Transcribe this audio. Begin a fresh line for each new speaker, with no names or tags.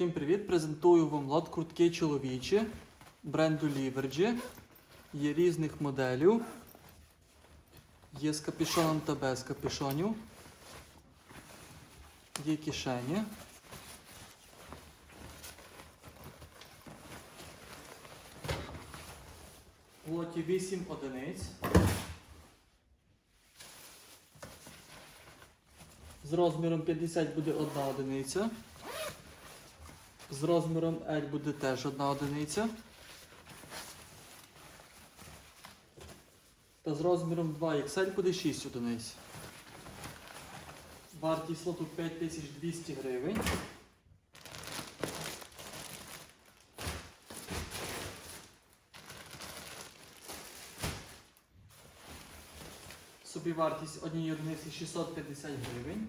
Всім привіт! Презентую вам лот куртки чоловічі бренду Livergy. Є різних моделів. Є з капюшоном та без капюшонів. Є кишені. В лоті 8 одиниць. З розміром 50 буде одна одиниця. З розміром L буде теж одна одиниця. Та з розміром 2XL буде 6 одиниць. Вартість лоту 5200 гривень. Собівартість однієї одиниці 650 гривень.